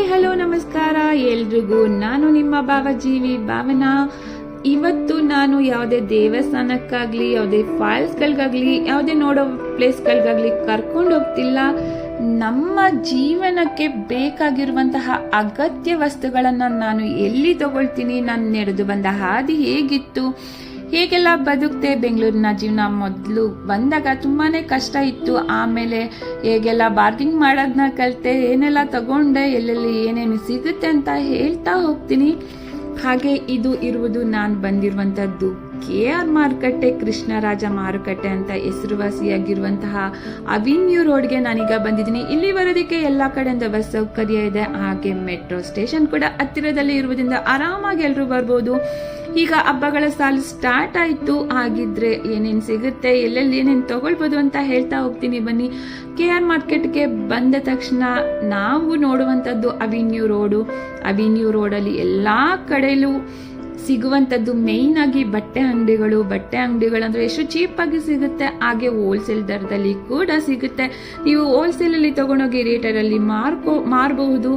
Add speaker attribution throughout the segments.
Speaker 1: Hi, hello, ನಮಸ್ಕಾರ. ಎಲ್ರಿಗೂ ನಾನು ನಿಮ್ಮ ಭಾವಜೀವಿ ಭಾವನಾ. ಇವತ್ತು ನಾನು ಯಾವುದೇ ದೇವಸ್ಥಾನಕ್ಕಾಗ್ಲಿ, ಯಾವುದೇ ಫಾಲ್ಸ್ಗಳಿಗಾಗಲಿ, ಯಾವುದೇ ನೋಡೋ ಪ್ಲೇಸ್ಗಳಿಗಾಗ್ಲಿ ಕರ್ಕೊಂಡು ಹೋಗ್ತಿಲ್ಲ. ನಮ್ಮ ಜೀವನಕ್ಕೆ ಬೇಕಾಗಿರುವಂತಹ ಅಗತ್ಯ ವಸ್ತುಗಳನ್ನು ನಾನು ಎಲ್ಲಿ ತಗೊಳ್ತೀನಿ? ನಾನು ನಡೆದು ಬಂದ ಹಾದಿ ಹೇಗಿತ್ತು? ಹೇಗೆಲ್ಲ ಬದುಕ್ತೆ ಬೆಂಗಳೂರಿನ ಜೀವನ ಮೊದಲು ಬಂದಾಗ ತುಂಬಾನೇ ಕಷ್ಟ ಇತ್ತು. ಆಮೇಲೆ ಹೇಗೆಲ್ಲ ಬಾರ್ಗಿಂಗ್ ಮಾಡೋದನ್ನ ಕಲಿತೆ, ಏನೆಲ್ಲ ತಗೊಂಡೆ, ಎಲ್ಲೆಲ್ಲಿ ಏನೇನು ಸಿಗುತ್ತೆ ಅಂತ ಹೇಳ್ತಾ ಹೋಗ್ತೀನಿ. ಹಾಗೆ ಇದು ಇರುವುದು ನಾನು ಬಂದಿರುವಂತದ್ದು ಕೆ ಆರ್ ಮಾರುಕಟ್ಟೆ ಕೃಷ್ಣರಾಜ ಮಾರುಕಟ್ಟೆ ಅಂತ ಹೆಸರುವಾಸಿಯಾಗಿರುವಂತಹ ಅವಿನ್ಯೂ ರೋಡ್ಗೆ ನಾನೀಗ ಬಂದಿದ್ದೀನಿ. ಇಲ್ಲಿ ಬರೋದಕ್ಕೆ ಎಲ್ಲ ಕಡೆಯಿಂದ ಬಸ್ ಸೌಕರ್ಯ ಇದೆ. ಹಾಗೆ ಮೆಟ್ರೋ ಸ್ಟೇಷನ್ ಕೂಡ ಹತ್ತಿರದಲ್ಲಿ ಇರುವುದರಿಂದ ಆರಾಮಾಗಿ ಎಲ್ಲರೂ ಬರ್ಬೋದು. ಈಗ ಹಬ್ಬಗಳ ಸಾಲು ಸ್ಟಾರ್ಟ್ ಆಯಿತು. ಹಾಗಿದ್ರೆ ಏನೇನು ಸಿಗುತ್ತೆ, ಎಲ್ಲೆಲ್ಲಿ ಏನೇನು ತಗೊಳ್ಬೋದು ಅಂತ ಹೇಳ್ತಾ ಹೋಗ್ತೀನಿ. ಬನ್ನಿ. ಕೆ ಆರ್ ಮಾರ್ಕೆಟ್ಗೆ ಬಂದ ತಕ್ಷಣ ನಾವು ನೋಡುವಂಥದ್ದು ಅವಿನ್ಯೂ ರೋಡು ಅವಿನ್ಯೂ ರೋಡಲ್ಲಿ ಎಲ್ಲ ಕಡೆಯಲ್ಲೂ ಸಿಗುವಂಥದ್ದು ಮೇಯ್ನ್ ಆಗಿ ಬಟ್ಟೆ ಅಂಗಡಿಗಳು ಬಟ್ಟೆ ಅಂಗಡಿಗಳು ಅಂದ್ರೆ ಎಷ್ಟು ಚೀಪಾಗಿ ಸಿಗುತ್ತೆ, ಹಾಗೆ ಹೋಲ್ಸೇಲ್ ದರದಲ್ಲಿ ಕೂಡ ಸಿಗುತ್ತೆ. ನೀವು ಹೋಲ್ಸೇಲಲ್ಲಿ ತಗೊಂಡೋಗಿ ರೇಟರಲ್ಲಿ ಮಾರ್ಕೋ, ಮಾರಬಹುದು,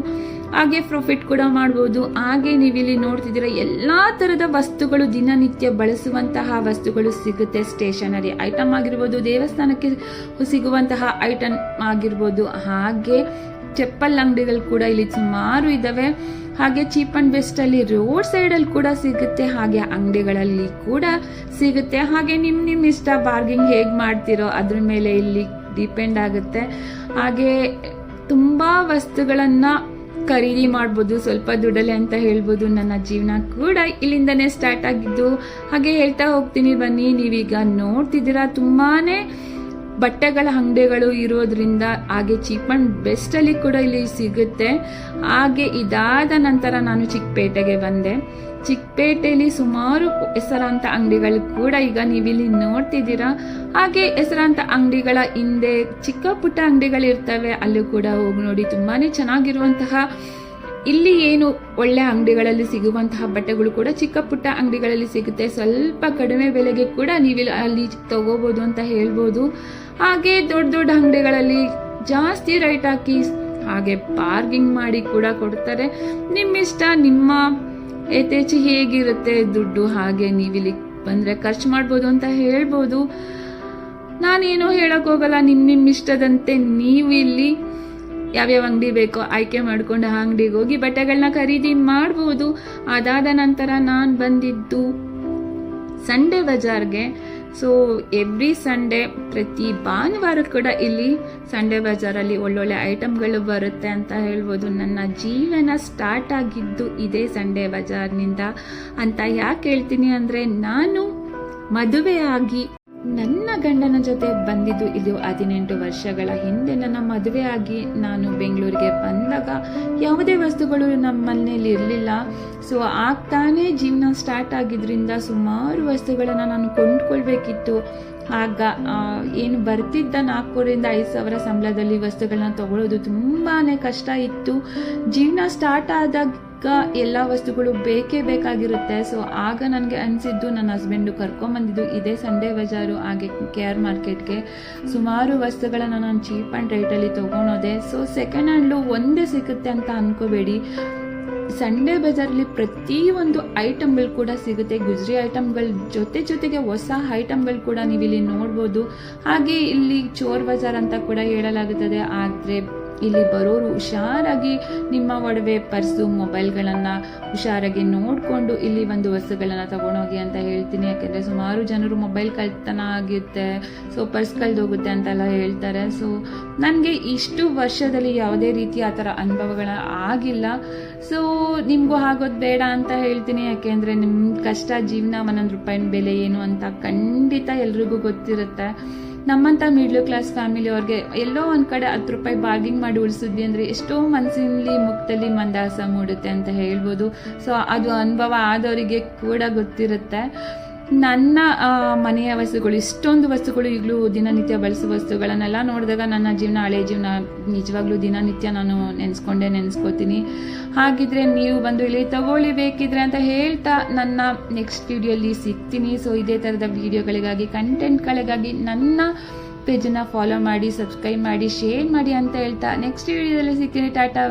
Speaker 1: ಹಾಗೆ ಪ್ರಾಫಿಟ್ ಕೂಡ ಮಾಡಬಹುದು. ಹಾಗೆ ನೀವಿಲ್ಲಿ ನೋಡ್ತಿದ್ದೀರಾ ಥರದ ತರದ ವಸ್ತುಗಳು ದಿನನಿತ್ಯ ಬಳಸುವಂತಹ ವಸ್ತುಗಳು ಸಿಗುತ್ತೆ. ಸ್ಟೇಷನರಿ ಐಟಮ್ ಆಗಿರ್ಬೋದು, ದೇವಸ್ಥಾನಕ್ಕೆ ಸಿಗುವಂತಹ ಐಟಮ್ ಆಗಿರ್ಬೋದು. ಹಾಗೆ ಚಪ್ಪಲ್ ಅಂಗಡಿಗಳು ಕೂಡ ಇಲ್ಲಿ ಸುಮಾರು ಇದಾವೆ ಹಾಗೆ ಚೀಪ್ ಅಂಡ್ ಬೆಸ್ಟ್ ಅಲ್ಲಿ ರೋಡ್ ಸೈಡ್ ಅಲ್ಲಿ ಕೂಡ ಸಿಗುತ್ತೆ, ಹಾಗೆ ಅಂಗಡಿಗಳಲ್ಲಿ ಕೂಡ ಸಿಗುತ್ತೆ. ಹಾಗೆ ನಿಮ್ ನಿಮ್ ಇಷ್ಟ ಬಾರ್ಗಿಂಗ್ ಹೇಗ್ ಮಾಡ್ತಿರೋ ಅದ್ರ ಮೇಲೆ ಇಲ್ಲಿ ಡಿಪೆಂಡ್ ಆಗುತ್ತೆ. ಹಾಗೆ ತುಂಬಾ ವಸ್ತುಗಳನ್ನ ಖರೀದಿ ಮಾಡ್ಬೋದು, ಸ್ವಲ್ಪ ದುಡಲೆ ಅಂತ ಹೇಳ್ಬೋದು. ನನ್ನ ಜೀವನ ಕೂಡ ಇಲ್ಲಿಂದನೇ ಸ್ಟಾರ್ಟ್ ಆಗಿದ್ದು. ಹಾಗೆ ಹೇಳ್ತಾ ಹೋಗ್ತೀನಿ ಬನ್ನಿ, ನೀವೀಗ ನೋಡ್ತಿದ್ದೀರಾ ತುಂಬಾನೇ ಬಟ್ಟೆಗಳ ಅಂಗಡಿಗಳು ಇರೋದ್ರಿಂದ ಹಾಗೆ ಚೀಪ್ ಅಂಡ್ ಬೆಸ್ಟಲ್ಲಿ ಕೂಡ ಇಲ್ಲಿ ಸಿಗುತ್ತೆ. ಹಾಗೆ ಇದಾದ ನಂತರ ನಾನು ಚಿಕ್ಕಪೇಟೆಗೆ ಬಂದೆ. ಚಿಕ್ಕಪೇಟೆಯಲ್ಲಿ ಸುಮಾರು ಹೆಸರಾಂತ ಅಂಗಡಿಗಳು ಕೂಡ ಈಗ ನೀವಿಲ್ಲಿ ನೋಡ್ತಿದ್ದೀರಾ. ಹಾಗೆ ಹೆಸರಾಂತ ಅಂಗಡಿಗಳ ಹಿಂದೆ ಚಿಕ್ಕ ಪುಟ್ಟ ಅಂಗಡಿಗಳಿರ್ತವೆ. ಅಲ್ಲೂ ಕೂಡ ಹೋಗಿ ನೋಡಿ ತುಂಬಾ ಚೆನ್ನಾಗಿರುವಂತಹ ಇಲ್ಲಿ ಏನು ಒಳ್ಳೆ ಅಂಗಡಿಗಳಲ್ಲಿ ಸಿಗುವಂತಹ ಬಟ್ಟೆಗಳು ಕೂಡ ಚಿಕ್ಕ ಪುಟ್ಟ ಅಂಗಡಿಗಳಲ್ಲಿ ಸಿಗುತ್ತೆ. ಸ್ವಲ್ಪ ಕಡಿಮೆ ಬೆಲೆಗೆ ಕೂಡ ನೀವು ಅಲ್ಲಿ ತಗೋಬಹುದು ಅಂತ ಹೇಳ್ಬೋದು. ಹಾಗೆ ದೊಡ್ಡ ದೊಡ್ಡ ಅಂಗಡಿಗಳಲ್ಲಿ ಜಾಸ್ತಿ ರೈಟ್ ಹಾಕಿ ಹಾಗೆ ಪಾರ್ಕಿಂಗ್ ಮಾಡಿ ಕೂಡ ಕೊಡ್ತಾರೆ. ನಿಮ್ಮಿಷ್ಟ, ನಿಮ್ಮ ಯಥೇಚ್ಛ ಹೇಗಿರುತ್ತೆ ದುಡ್ಡು ಹಾಗೆ ನೀವಿಲ್ಲಿ ಬಂದ್ರೆ ಖರ್ಚು ಮಾಡ್ಬೋದು ಅಂತ ಹೇಳ್ಬೋದು. ನಾನೇನೋ ಹೇಳಕ್ ಹೋಗಲ್ಲ, ನಿಮ್ ನಿಮ್ ಇಷ್ಟದಂತೆ ನೀವು ಇಲ್ಲಿ ಯಾವ್ಯಾವ ಅಂಗಡಿ ಬೇಕೋ ಆಯ್ಕೆ ಮಾಡಿಕೊಂಡು ಆ ಅಂಗಡಿಗೆ ಹೋಗಿ ಬಟ್ಟೆಗಳನ್ನ ಖರೀದಿ ಮಾಡ್ಬೋದು. ಅದಾದ ನಂತರ ನಾನು ಬಂದಿದ್ದು ಸಂಡೇ ಬಜಾರ್ಗೆ. ಸೊ ಎವ್ರಿ ಸಂಡೇ ಪ್ರತಿ ಭಾನುವಾರ ಕೂಡ ಇಲ್ಲಿ ಸಂಡೇ ಬಜಾರಲ್ಲಿ ಒಳ್ಳೊಳ್ಳೆ ಐಟಮ್ಗಳು ಬರುತ್ತೆ ಅಂತ ಹೇಳ್ಬೋದು. ನನ್ನ ಜೀವನ ಸ್ಟಾರ್ಟ್ ಆಗಿದ್ದು ಇದೇ ಸಂಡೇ ಬಜಾರ್ನಿಂದ. ಅಂತ ಯಾಕೆ ಹೇಳ್ತೀನಿ ಅಂದರೆ, ನಾನು ಮದುವೆಯಾಗಿ ನನ್ನ ಗಂಡನ ಜೊತೆ ಬಂದಿದ್ದು ಇದು ಹದಿನೆಂಟು ವರ್ಷಗಳ ಹಿಂದೆ. ನನ್ನ ಮದುವೆ ಆಗಿ ನಾನು ಬೆಂಗಳೂರಿಗೆ ಬಂದಾಗ ಯಾವುದೇ ವಸ್ತುಗಳು ನಮ್ಮ ಮನೇಲಿ ಇರಲಿಲ್ಲ. ಸೊ ಆಗ್ತಾನೆ ಜೀವನ ಸ್ಟಾರ್ಟ್ ಆಗಿದ್ದರಿಂದ ಸುಮಾರು ವಸ್ತುಗಳನ್ನು ನಾನು ಕೊಂಡ್ಕೊಳ್ಬೇಕಿತ್ತು. ಆಗ ಏನು ಬರ್ತಿದ್ದ ನಾಲ್ಕೂರಿಂದ ಐದು ಸಾವಿರ ಸಂಬಳದಲ್ಲಿ ವಸ್ತುಗಳನ್ನ ತಗೊಳ್ಳೋದು ತುಂಬಾ ಕಷ್ಟ ಇತ್ತು. ಜೀವನ ಸ್ಟಾರ್ಟ್ ಆದಾಗ ಎಲ್ಲ ವಸ್ತುಗಳು ಬೇಕೇ ಬೇಕಾಗಿರುತ್ತೆ. ಸೊ ಆಗ ನನಗೆ ಅನಿಸಿದ್ದು ನನ್ನ ಹಸ್ಬೆಂಡು ಕರ್ಕೊಂಬಂದಿದ್ದು ಇದೇ ಸಂಡೇ ಬಜಾರು ಹಾಗೆ ಕೆ ಆರ್ ಮಾರ್ಕೆಟ್ಗೆ ಸುಮಾರು ವಸ್ತುಗಳನ್ನು ನಾನು ಚೀಪ್ ಆ್ಯಂಡ್ ರೇಟಲ್ಲಿ ತೊಗೊಳೋದೆ. ಸೊ ಸೆಕೆಂಡ್ ಹ್ಯಾಂಡ್ಲು ಒಂದೇ ಸಿಗುತ್ತೆ ಅಂತ ಅಂದ್ಕೋಬೇಡಿ ಸಂಡೇ ಬಜಾರಲ್ಲಿ ಪ್ರತಿಯೊಂದು ಐಟಮ್ಗಳು ಕೂಡ ಸಿಗುತ್ತೆ. ಗುಜರಿ ಐಟಮ್ಗಳ ಜೊತೆ ಜೊತೆಗೆ ಹೊಸ ಐಟಮ್ಗಳು ಕೂಡ ನೀವು ಇಲ್ಲಿ ನೋಡ್ಬೋದು. ಹಾಗೆ ಇಲ್ಲಿ ಚೋರ್ ಬಜಾರ್ ಅಂತ ಕೂಡ ಹೇಳಲಾಗುತ್ತದೆ. ಆದರೆ ಇಲ್ಲಿ ಬರೋರು ಹುಷಾರಾಗಿ ನಿಮ್ಮ ಒಡವೆ ಪರ್ಸು ಮೊಬೈಲ್ಗಳನ್ನು ಹುಷಾರಾಗಿ ನೋಡಿಕೊಂಡು ಇಲ್ಲಿ ಒಂದು ವಸ್ತುಗಳನ್ನು ತಗೊಂಡೋಗಿ ಅಂತ ಹೇಳ್ತೀನಿ. ಯಾಕೆಂದರೆ ಸುಮಾರು ಜನರು ಮೊಬೈಲ್ ಕಳ್ತನ ಆಗುತ್ತೆ ಸೊ ಪರ್ಸ್ ಕಳೆದೋಗುತ್ತೆ ಅಂತೆಲ್ಲ ಹೇಳ್ತಾರೆ. ಸೊ ನನಗೆ ಇಷ್ಟು ವರ್ಷದಲ್ಲಿ ಯಾವುದೇ ರೀತಿ ಆ ಥರ ಅನುಭವಗಳ ಆಗಿಲ್ಲ. ಸೊ ನಿಮಗೂ ಆಗೋದು ಬೇಡ ಅಂತ ಹೇಳ್ತೀನಿ. ಯಾಕೆಂದರೆ ನಿಮ್ಮ ಕಷ್ಟ ಜೀವನ ಒಂದೊಂದು ರೂಪಾಯಿನ ಬೆಲೆ ಏನು ಅಂತ ಖಂಡಿತ ಎಲ್ರಿಗೂ ಗೊತ್ತಿರುತ್ತೆ. ನಮ್ಮಂಥ ಮಿಡ್ಲ್ ಕ್ಲಾಸ್ ಫ್ಯಾಮಿಲಿ ಅವ್ರಿಗೆ ಎಲ್ಲೋ ಒಂದು ಕಡೆ ಹತ್ತು ರೂಪಾಯಿ ಬಾರ್ಗಿಂಗ್ ಮಾಡಿ ಉಳಿಸಿದ್ವಿ ಅಂದರೆ ಎಷ್ಟೋ ಮನಸ್ಸಿನಲ್ಲಿ ಮುಖದಲ್ಲಿ ಮಂದಾಸ ಮೂಡುತ್ತೆ ಅಂತ ಹೇಳ್ಬೋದು. ಸೊ ಅದು ಅನುಭವ ಆದವರಿಗೆ ಕೂಡ ಗೊತ್ತಿರುತ್ತೆ. ನನ್ನ ಮನೆಯ ವಸ್ತುಗಳು, ಇಷ್ಟೊಂದು ವಸ್ತುಗಳು ಈಗಲೂ ದಿನನಿತ್ಯ ಬಳಸುವ ವಸ್ತುಗಳನ್ನೆಲ್ಲ ನೋಡಿದಾಗ ನನ್ನ ಜೀವನ, ಹಳೆ ಜೀವನ ನಿಜವಾಗ್ಲೂ ದಿನನಿತ್ಯ ನಾನು ನೆನೆಸ್ಕೊಂಡೆ, ನೆನೆಸ್ಕೋತೀನಿ. ಹಾಗಿದ್ರೆ ನೀವು ಬಂದು ಇಲ್ಲಿ ತಗೊಳ್ಳಿ, ಬೇಕಿದ್ರೆ ಅಂತ ಹೇಳ್ತಾ ನನ್ನ ನೆಕ್ಸ್ಟ್ ವಿಡಿಯೋಲಿ ಸಿಗ್ತೀನಿ. ಸೊ ಇದೇ ಥರದ ವಿಡಿಯೋಗಳಿಗಾಗಿ ಕಂಟೆಂಟ್ಗಳಿಗಾಗಿ ನನ್ನ ಪೇಜನ್ನು ಫಾಲೋ ಮಾಡಿ ಸಬ್ಸ್ಕ್ರೈಬ್ ಮಾಡಿ ಶೇರ್ ಮಾಡಿ ಅಂತ ಹೇಳ್ತಾ ನೆಕ್ಸ್ಟ್ ವಿಡಿಯೋದಲ್ಲಿ ಸಿಗ್ತೀನಿ. ಟಾಟಾ